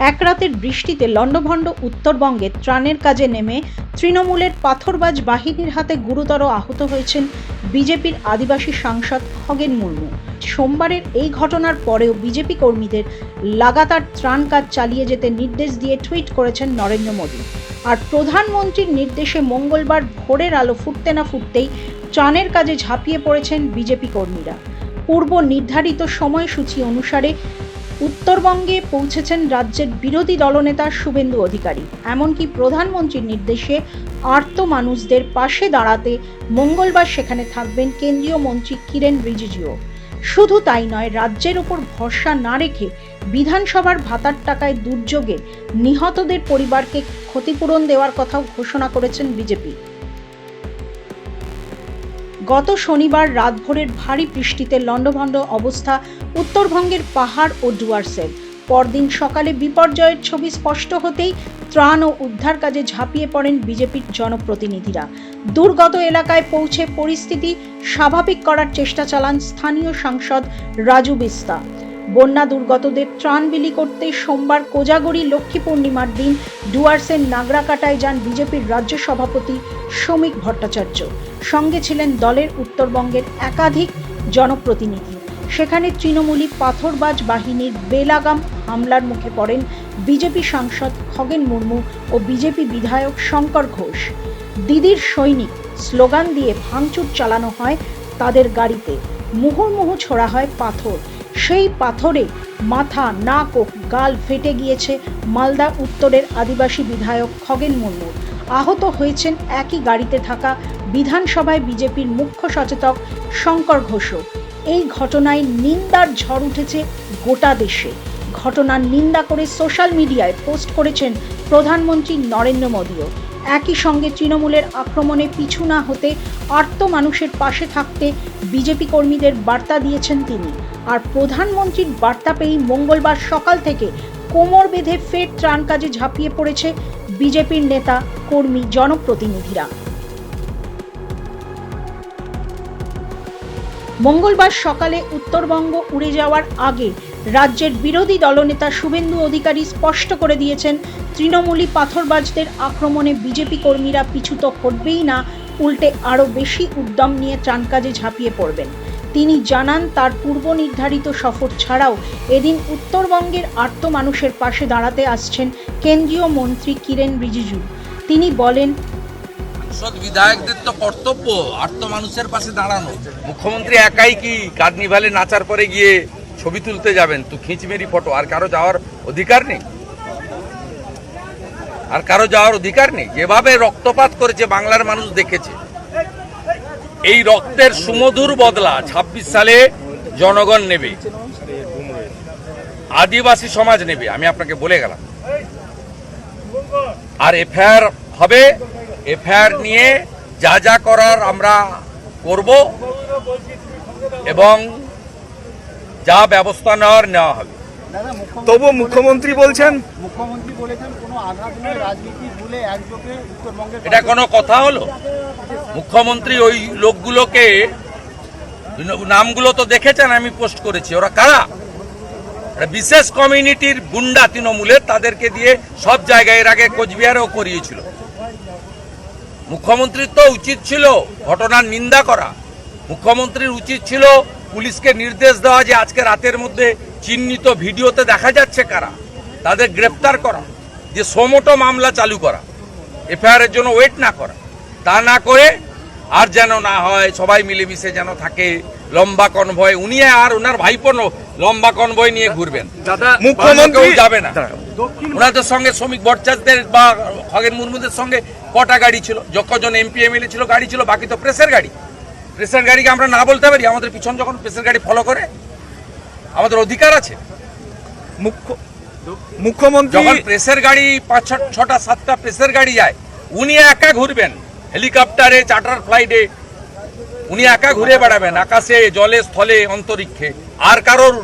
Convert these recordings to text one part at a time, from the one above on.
এক রাতের বৃষ্টিতে লণ্ডভণ্ড উত্তরবঙ্গে ত্রাণের কাজে নেমে তৃণমূলের পাথরবাজ বাহিনীর হাতে গুরুতর আহত হয়েছেন বিজেপির আদিবাসী সাংসদ খগেন মুর্মু। সোমবারের এই ঘটনার পরেও বিজেপি কর্মীদের লাগাতার ত্রাণ কাজ চালিয়ে যেতে নির্দেশ দিয়ে টুইট করেছেন নরেন্দ্র মোদী। আর প্রধানমন্ত্রীর নির্দেশে মঙ্গলবার ভোরের আলো ফুটতে না ফুটতেই ত্রাণের কাজে ঝাঁপিয়ে পড়েছেন বিজেপি কর্মীরা। পূর্ব নির্ধারিত সময়সূচি অনুসারে উত্তরবঙ্গে পৌঁছেছেন রাজ্যের বিরোধী দলনেতা শুভেন্দু অধিকারী। এমনকি প্রধানমন্ত্রীর নির্দেশে আর্ত মানুষদের পাশে দাঁড়াতে মঙ্গলবার সেখানে থাকবেন কেন্দ্রীয় মন্ত্রী কিরেন রিজিজুও। শুধু তাই নয়, রাজ্যের ওপর ভরসা না রেখে বিধানসভার ভাতার টাকায় দুর্যোগে নিহতদের পরিবারকে ক্ষতিপূরণ দেওয়ার কথাও ঘোষণা করেছেন বিজেপি। গত শনিবার রাতভোরের ভারী বৃষ্টিতে লণ্ডভণ্ড অবস্থা উত্তরবঙ্গের পাহাড় ও ডুয়ার্সের পরদিন সকালে বিপর্যয়ের ছবি স্পষ্ট হতেই ত্রাণ ও উদ্ধার কাজে ঝাঁপিয়ে পড়েন বিজেপির জনপ্রতিনিধিরা। দুর্গত এলাকায় পৌঁছে পরিস্থিতি স্বাভাবিক করার চেষ্টা চালান স্থানীয় সাংসদ রাজু বিস্তা। বন্যা দুর্গতদের ত্রাণ বিলি করতে সোমবার কোজাগরী লক্ষ্মী পূর্ণিমার দিন ডুয়ার্সের নাগরাকাটায় যান বিজেপির রাজ্য সভাপতি শ্রমিক ভট্টাচার্য। সঙ্গে ছিলেন দলের উত্তরবঙ্গের একাধিক জনপ্রতিনিধি। সেখানে তৃণমূলী পাথরবাজ বাহিনীর বেলাগাম হামলার মুখে পড়েন বিজেপি সাংসদ খগেন মুর্মু ও বিজেপি বিধায়ক শঙ্কর ঘোষ। দিদির সৈনিক স্লোগান দিয়ে ভাঙচুর চালানো হয় তাদের গাড়িতে। মুহুর্মুহু ছোড়া হয় পাথর। সেই পাথরে মাথা, নাক ও গাল ফেটে গিয়েছে মালদা উত্তরের আদিবাসী বিধায়ক খগেন মুর্মু। আহত হয়েছেন একই গাড়িতে থাকা বিধানসভায় বিজেপির মুখ্য সচেতক শঙ্কর ঘোষও এই ঘটনায় নিন্দার ঝড় উঠেছে গোটা দেশে। ঘটনার নিন্দা করে সোশ্যাল মিডিয়ায় পোস্ট করেছেন প্রধানমন্ত্রী নরেন্দ্র মোদীও। একই সঙ্গে তৃণমূলের আক্রমণে পিছু না হতে আর্ত মানুষের পাশে থাকতে বিজেপি কর্মীদের বার্তা দিয়েছেন তিনি। আর প্রধানমন্ত্রীর বার্তা পেয়েই মঙ্গলবার সকাল থেকে কোমর বেঁধে ফের ত্রাণ কাজে ঝাঁপিয়ে পড়েছে বিজেপির নেতা, কর্মী, জনপ্রতিনিধিরা। মঙ্গলবার সকালে উত্তরবঙ্গ উড়ে যাওয়ার আগে রাজ্যের বিরোধী দলনেতা শুভেন্দু অধিকারী স্পষ্ট করে দিয়েছেন, তৃণমূলী পাথরবাজদের আক্রমণে বিজেপি কর্মীরা পিছু তো হটবেই না, উল্টে আরও বেশি উদ্যম নিয়ে ত্রাণ কাজে ঝাঁপিয়ে পড়বেন। তিনি জানান তার পূর্ব নির্ধারিত সফর ছাড়াও এদিন উত্তরবঙ্গের আর্ত মানুষের পাশে দাঁড়াতে আসছেন কেন্দ্রীয় মন্ত্রী কিরেন রিজিজু। তিনি বলেন সাংসদ বিধায়কদের তো কর্তব্য আর্ত মানুষের পাশে দাঁড়ানো। মুখ্যমন্ত্রী একাই কি কার্নিভালে নাচার পরে গিয়ে ছবি তুলতে যাবেন? তো খিঁচমেরি ফটো আর কারও যাওয়ার অধিকার নেই। আর কারও যাওয়ার অধিকার নেই। যেভাবে রক্তপাত করেছে বাংলার মানুষ দেখেছে। এই রক্তের সুমধুর বদলা ২৬ সালে জনগণ নেবে। আদিবাসী সমাজ নেবে, আমি আপনাকে বলে গেলাম। আর এফআইআর হবে, এফআইআর নিয়ে যা যা করার আমরা করব এবং যা ব্যবস্থা নেওয়ার নেওয়া হবে। তবু মুখ্যমন্ত্রী বলছেন? মুখ্যমন্ত্রী বলেছেন কোনো আঘাত নয় রাজনীতি ভুলে একযোগে উত্তরবঙ্গের এটা কোনো কথা হলো? মুখ্যমন্ত্রী ওই লোকগুলোকে নামগুলো তো দেখেছেন আমি পোস্ট করেছি। ওরা কারা? বিশেষ কমিউনিটির গুন্ডা তৃণমূলের তাদেরকে দিয়ে সব জায়গায় এর আগে কোচবিহারেও করিয়েছিল। মুখ্যমন্ত্রীর তো উচিত ছিল ঘটনার নিন্দা করা। মুখ্যমন্ত্রীর উচিত ছিল পুলিশকে নির্দেশ দেওয়া যে আজকে রাতের মধ্যে চিহ্নিত ভিডিওতে দেখা যাচ্ছে কারা তাদের গ্রেপ্তার করা যে সোমোটো মামলা চালু করা এফআইআর এর জন্য ওয়েট না করা তা না করে আর যেন না হয় সবাই মিলেমিশে যেন থাকে লম্বা কনভয় উনি আর ওনার ভাইপো লম্বা কনভয় নিয়ে ঘুরবেন। মুখ্যমন্ত্রী মুখ্যমন্ত্রী যাবে না। ওনাদের সঙ্গে শ্রমিক ভট্টাচার্যদের বা খগেন মুর্মুদের সঙ্গে কটা গাড়ি ছিল? যখন এমপি এমএলএ ছিল গাড়ি ছিল বাকি তো প্রেসের গাড়ি। প্রেসের গাড়িকে আমরা না বলতে পারি আমাদের পিছন যখন প্রেসের গাড়ি ফলো করে আমাদের অধিকার আছে। মুখ্য মুখ্যমন্ত্রী যখন প্রেসের গাড়ি পাঁচ ছটা সাতটা প্রেসের গাড়ি যায় উনি একা ঘুরবেন। হেলিকপ্টারে চার্টার ফ্লাইটে উনি একা ঘুরে বেড়াবেন আকাশে জলে স্থলে অন্তরিক্ষে। আর কারোর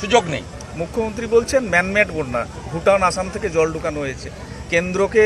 সুযোগ নেই। মুখ্যমন্ত্রী বলছেন ম্যানমেড বন্যা ভুটান আসাম থেকে জল ঢুকানো হয়েছে। কেন্দ্রকে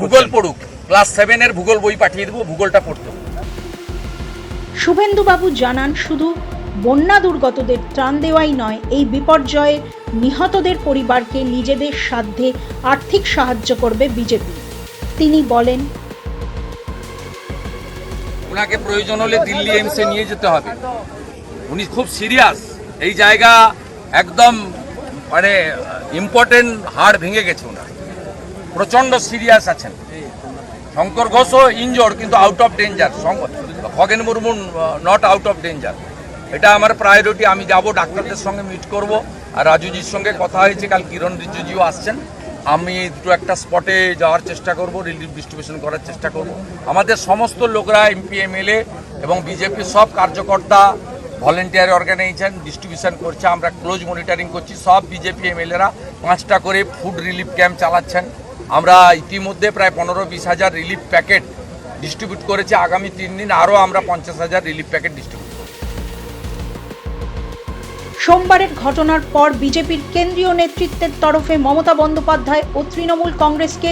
ভূগোল পড়ুক। ক্লাস সেভেনের ভূগোল বই পাঠিয়ে দেবো ভূগোলটা পড়তে হবে। শুভেন্দুবাবু জানান, শুধু বন্যা দুর্গতদের ত্রাণ দেওয়াই নয়, এই বিপর্যয়ে নিহতদের পরিবারকে নিজেদের সাধ্যে আর্থিক সাহায্য করবে বিজেপি। তিনি বলেন, ওনাকে প্রয়োজন হলে দিল্লি এইমসে নিয়ে যেতে হবে। উনি খুব সিরিয়াস এই জায়গা একদম মানে ইম্পর্টেন্ট হাড় ভেঙে গেছে ওনার। প্রচণ্ড সিরিয়াস আছেন। শঙ্কর ঘোষও ইনজোর্ড কিন্তু out of danger Khagen Murmu not out of danger এটা আমার প্রায়োরিটি আমি যাব, ডাক্তারদের সঙ্গে মিট করব। আর রাজুজির সঙ্গে কথা হয়েছে, কাল কিরণ রিজুজিও আসছেন। আমি দুটো একটা স্পটে যাওয়ার চেষ্টা করব রিলিফ ডিস্ট্রিবিউশন করার চেষ্টা করব। আমাদের সমস্ত লোকরা এমপি এমএলএ এবং বিজেপির সব কার্যকর্তা ভলেন্টিয়ার অর্গানাইজেশন ডিস্ট্রিবিউশন করছে। আমরা ক্লোজ মনিটরিং করছি। সব বিজেপি এমএলএরা পাঁচটা করে ফুড রিলিফ ক্যাম্প চালাচ্ছেন। আমরা ইতিমধ্যে প্রায় পনেরো বিশ হাজার রিলিফ প্যাকেট ডিস্ট্রিবিউট করেছি। আগামী তিন দিন আরও আমরা পঞ্চাশ হাজার রিলিফ প্যাকেট ডিস্ট্রিবিউট সোমবারের ঘটনার পর বিজেপির কেন্দ্রীয় নেতৃত্বের তরফে মমতা বন্দ্যোপাধ্যায় ও তৃণমূল কংগ্রেসকে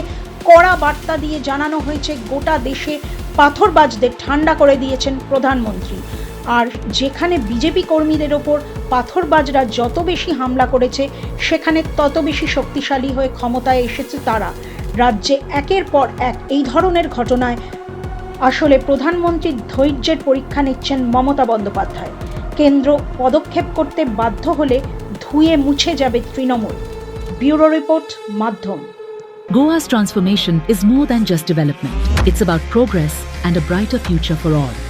কড়া বার্তা দিয়ে জানানো হয়েছে, গোটা দেশে পাথরবাজদের ঠান্ডা করে দিয়েছেন প্রধানমন্ত্রী। আর যেখানে বিজেপি কর্মীদের ওপর পাথরবাজরা যত বেশি হামলা করেছে, সেখানে তত বেশি শক্তিশালী হয়ে ক্ষমতায় এসেছে তারা রাজ্যে একের পর এক এই ধরনের ঘটনায় আসলে প্রধানমন্ত্রীর ধৈর্যের পরীক্ষা নিচ্ছেন মমতা বন্দ্যোপাধ্যায় কেন্দ্র পদক্ষেপ করতে বাধ্য হলে ধুয়ে মুছে যাবে তৃণমূল ব্যুরো রিপোর্ট, মাধ্যম Goa's transformation is more than just development. It's about progress and a brighter future for all.